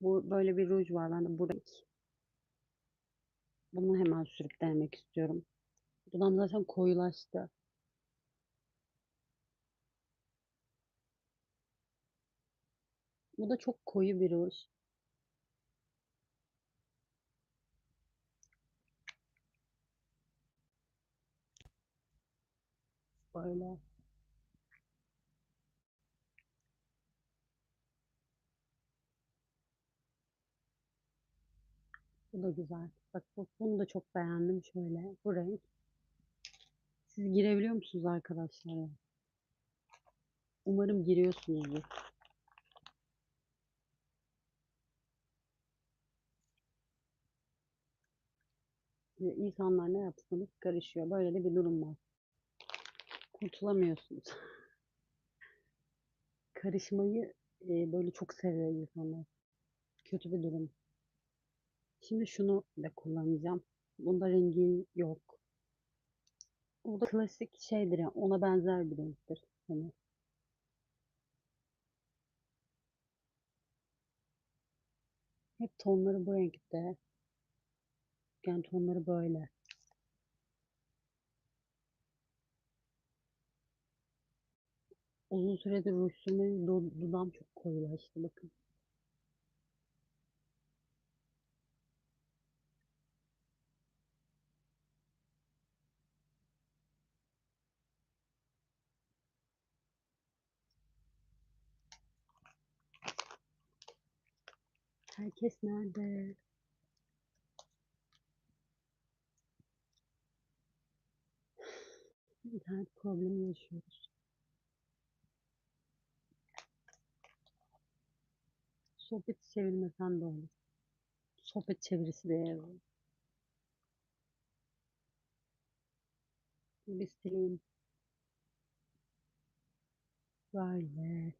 Bu böyle bir ruj var. Ben de bu renk. Bunu hemen sürüp denemek istiyorum. Dudağım zaten koyulaştı. Bu da çok koyu bir ruj. Böyle. Bu da güzel. Bak bu- bunu da çok beğendim şöyle. Bu renk. Siz girebiliyor musunuz arkadaşlar? Umarım giriyorsunuzdur. İnsanlar ne yapsanız karışıyor. Böyle de bir durum var. Kurtulamıyorsunuz. Karışmayı e, böyle çok seviyor insanlar. Kötü bir durum. Şimdi şunu da kullanacağım. Bunda rengi yok. Bu da klasik şeydir yani ona benzer bir renktir. Hani hep tonları bu renkte. Yani tonları böyle. Uzun süredir ruj sürmeyi du- dudağım çok koyulaştı bakın. Herkes nerede? İnternet problemi yaşıyoruz. Sohbet çevirmesen de olur. Sohbet çevirisi de yazın. Bir sileyim. Böyle.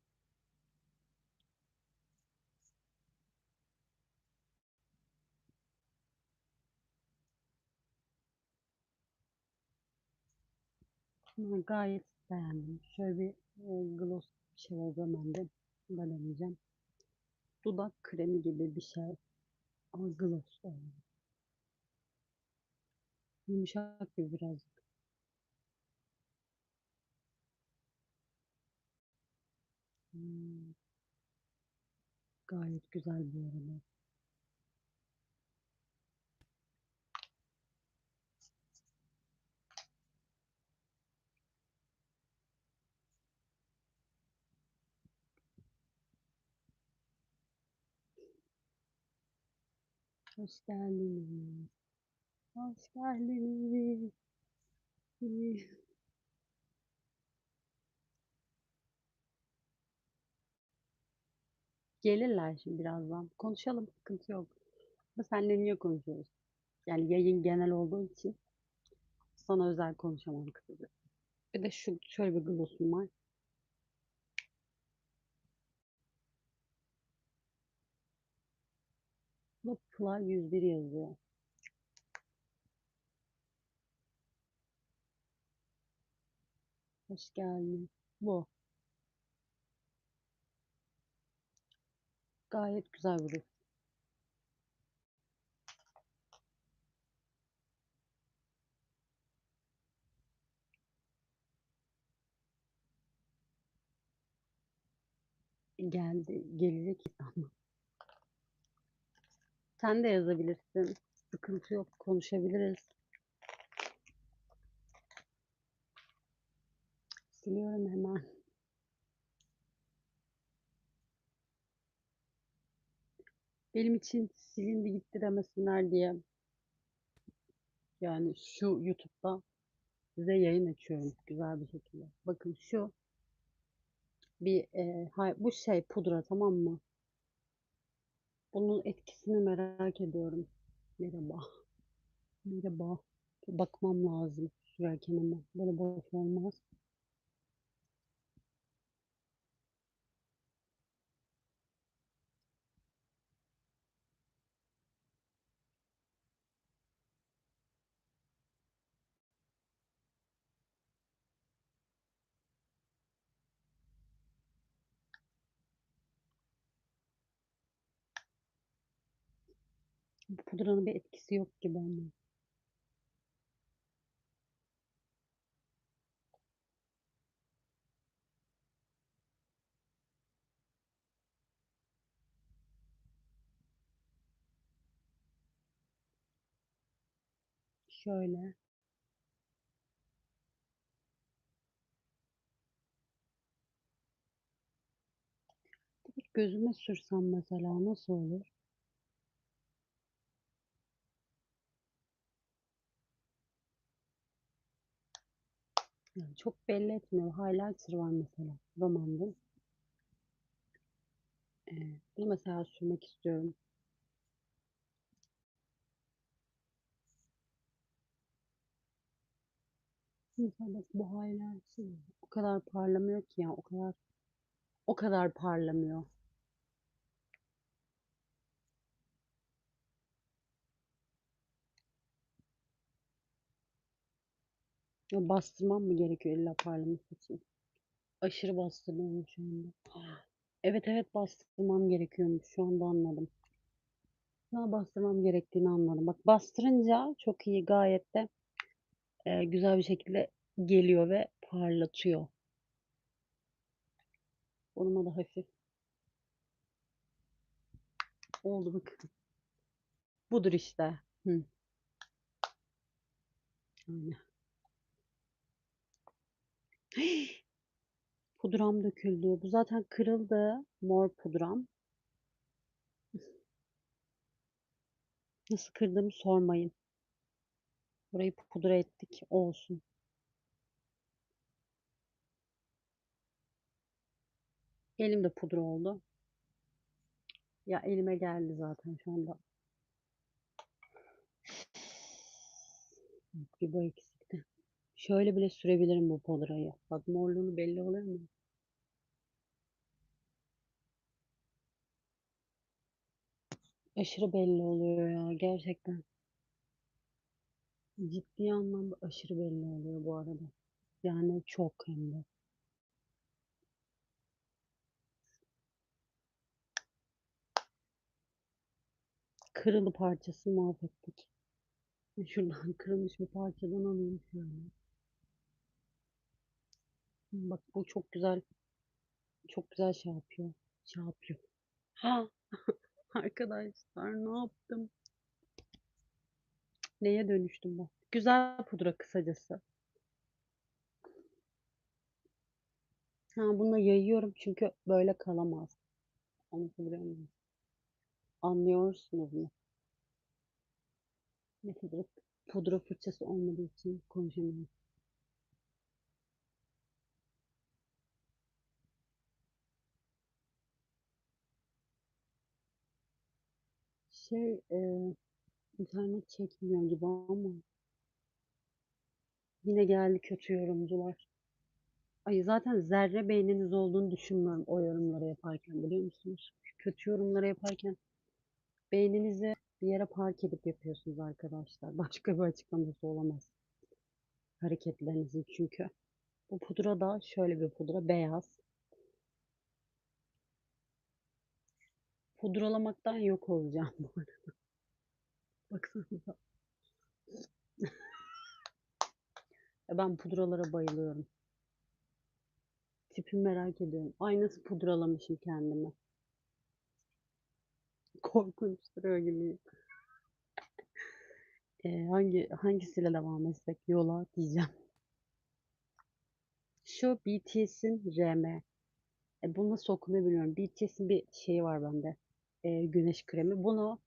Gayet beğendim. Şöyle bir e, gloss bir şey oldu hemen de. Bunu da deneyeceğim. Dudak kremi gibi bir şey. Ama gloss yani. Yumuşak gibi birazcık. Hmm, gayet güzel bu arada. Hoş geldiniz. Hoş geldiniz. Gelirler şimdi birazdan. Konuşalım, sıkıntı yok. Ama senle niye konuşuyoruz? Yani yayın genel olduğu için sana özel konuşamam kısaca. Bir de şu şöyle bir glossum var. Fly 101 yazıyor. Hoş geldin. Bu. Gayet güzel bir. Geldi, gelecek ama. Sen de yazabilirsin. Sıkıntı yok, konuşabiliriz. Siliyorum hemen. Benim için silindi gitti demesinler diye. Yani şu YouTube'da size yayın açıyorum güzel bir şekilde. Bakın şu bir e, hay- bu şey pudra tamam mı? Bunun etkisini merak ediyorum. Merhaba. Merhaba. Bakmam lazım sürerken ama böyle boş olmaz. Bu pudranın bir etkisi yok gibi ama. Şöyle. Gözüme sürsem mesela nasıl olur? Yani çok belli etmiyor. Highlighter var mesela. Zamanında. Ee, bunu mesela sürmek istiyorum. Mesela bu highlighter o kadar parlamıyor ki ya. O kadar o kadar parlamıyor. Bastırmam mı gerekiyor illa parlaması için? Aşırı bastırıyorum şu anda. Evet evet bastırmam gerekiyormuş. Şu anda anladım. Daha bastırmam gerektiğini anladım. Bak bastırınca çok iyi gayet de e, güzel bir şekilde geliyor ve parlatıyor. Onuma da hafif. Oldu bakın. Budur işte. Hı. Pudram döküldü. Bu zaten kırıldı. Mor pudram. Nasıl kırdığımı sormayın. Burayı pudra ettik. Olsun. Elim de pudra oldu. Ya elime geldi zaten şu anda. Eksikti. Şöyle bile sürebilirim bu pudrayı. Bak morluğunu belli oluyor mu? Aşırı belli oluyor ya gerçekten. Ciddi anlamda aşırı belli oluyor bu arada. Yani çok hem de. Kırılı parçası mahvettik. Şuradan kırılmış bir parçadan alayım şöyle. Bak bu çok güzel. Çok güzel şey yapıyor. Şey yapıyor. Ha arkadaşlar ne yaptım? Neye dönüştüm ben? Güzel pudra kısacası. Ha bunu yayıyorum çünkü böyle kalamaz. Anlatabiliyor? Anlıyorsunuz mu? Ne pudra, pudra fırçası olmadığı için konuşamıyorum. Şey e, internet çekmiyor gibi ama yine geldi kötü yorumcular. Ay zaten zerre beyniniz olduğunu düşünmüyorum o yorumları yaparken biliyor musunuz? Kötü yorumları yaparken beyninizi bir yere park edip yapıyorsunuz arkadaşlar. Başka bir açıklaması olamaz. Hareketlerinizin çünkü. Bu pudra da şöyle bir pudra. Beyaz. Pudralamaktan yok olacağım bu arada. Baksanıza. ben pudralara bayılıyorum. Tipimi merak ediyorum. Ay nasıl pudralamışım kendimi. Korkunç duruyor gibi. Ee, hangi hangisiyle devam etsek yola diyeceğim. Şu BTS'in RM. E, bunu nasıl okunuyor bilmiyorum. BTS'in bir şeyi var bende. E, güneş kremi. Bunu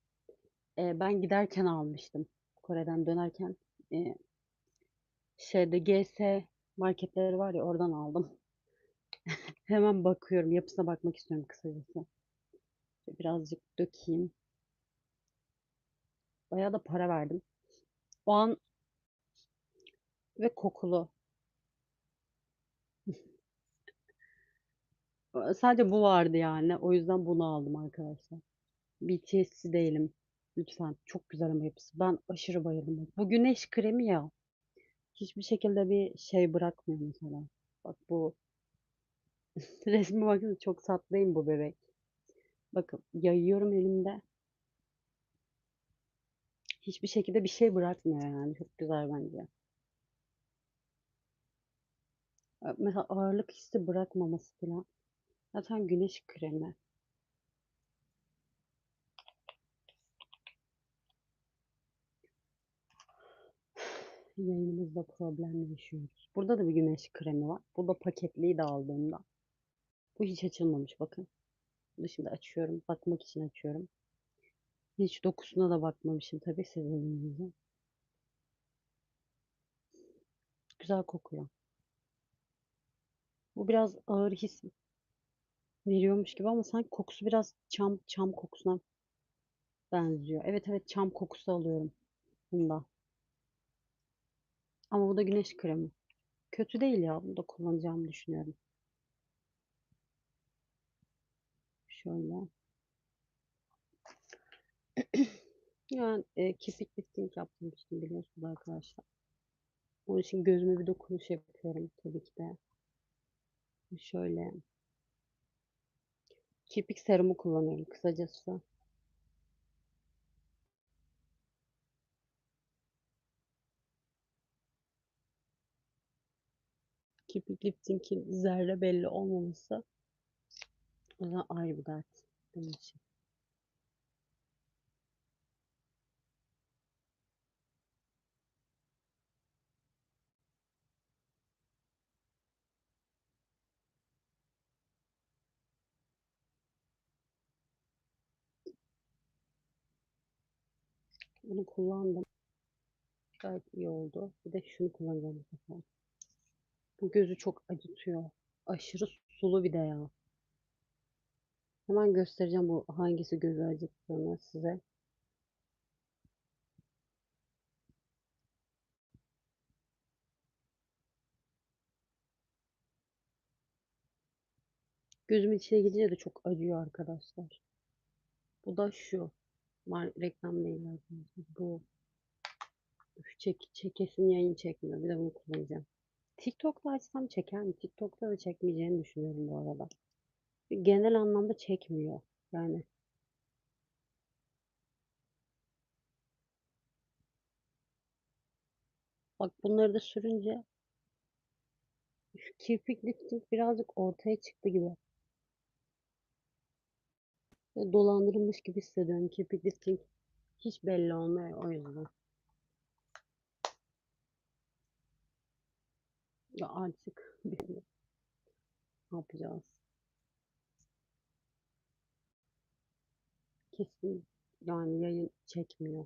e, ben giderken almıştım. Kore'den dönerken. E, şeyde GS marketleri var ya oradan aldım. Hemen bakıyorum. Yapısına bakmak istiyorum kısacası. Birazcık dökeyim. Bayağı da para verdim. O an ve kokulu. Sadece bu vardı yani. O yüzden bunu aldım arkadaşlar. BTS'ci değilim. Lütfen. Çok güzel ama yapısı. Ben aşırı bayıldım. Bu güneş kremi ya. Hiçbir şekilde bir şey bırakmıyor mesela. Bak bu resmi bakın çok tatlıyım bu bebek. Bakın yayıyorum elimde. Hiçbir şekilde bir şey bırakmıyor yani. Çok güzel bence. Mesela ağırlık hissi bırakmaması falan. Zaten güneş kremi. Yayınımızda problem yaşıyoruz. Burada da bir güneş kremi var. Bu da paketliydi aldığımda. Bu hiç açılmamış bakın. Bunu şimdi açıyorum. Bakmak için açıyorum. Hiç dokusuna da bakmamışım tabii sizin elinizde. Güzel kokuyor. Bu biraz ağır his veriyormuş gibi ama sanki kokusu biraz çam çam kokusuna benziyor. Evet evet çam kokusu alıyorum bunda. Ama bu da güneş kremi. Kötü değil ya. Bunu da kullanacağımı düşünüyorum. Şöyle. Yani e, kirpik lifting yaptırmıştım biliyorsunuz arkadaşlar. Onun için gözüme bir dokunuş yapıyorum tabii ki de. Şöyle. Kirpik serumu kullanıyorum kısacası. Kirpik liftingin zerre belli olmaması o zaman ayrı bir dert benim için. Bunu kullandım. Gayet iyi oldu. Bir de şunu kullanacağım bu gözü çok acıtıyor. Aşırı sulu bir de ya. Hemen göstereceğim bu hangisi gözü acıttığını size. Gözümün içine gidince de çok acıyor arkadaşlar. Bu da şu. Reklam değil arkadaşlar. Bu. Üf, çek, çekesin yayın çekmiyor. Bir de bunu kullanacağım. TikTok'ta açsam çeker mi? TikTok'ta da çekmeyeceğini düşünüyorum bu arada. Genel anlamda çekmiyor. Yani bak bunları da sürünce şu kirpik birazcık ortaya çıktı gibi. Dolandırılmış gibi hissediyorum. Kirpik lifting hiç belli olmuyor o yüzden. Ya artık. Ne yapacağız? Kesin yani yayın çekmiyor.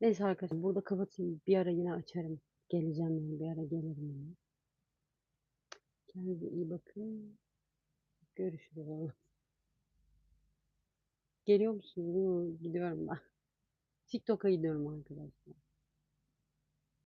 Neyse arkadaşlar burada kapatayım. Bir ara yine açarım. Geleceğim yani bir ara gelirim yani. Kendinize iyi bakın. Görüşürüz. Geliyor musunuz? Gidiyorum ben. TikTok'a gidiyorum arkadaşlar.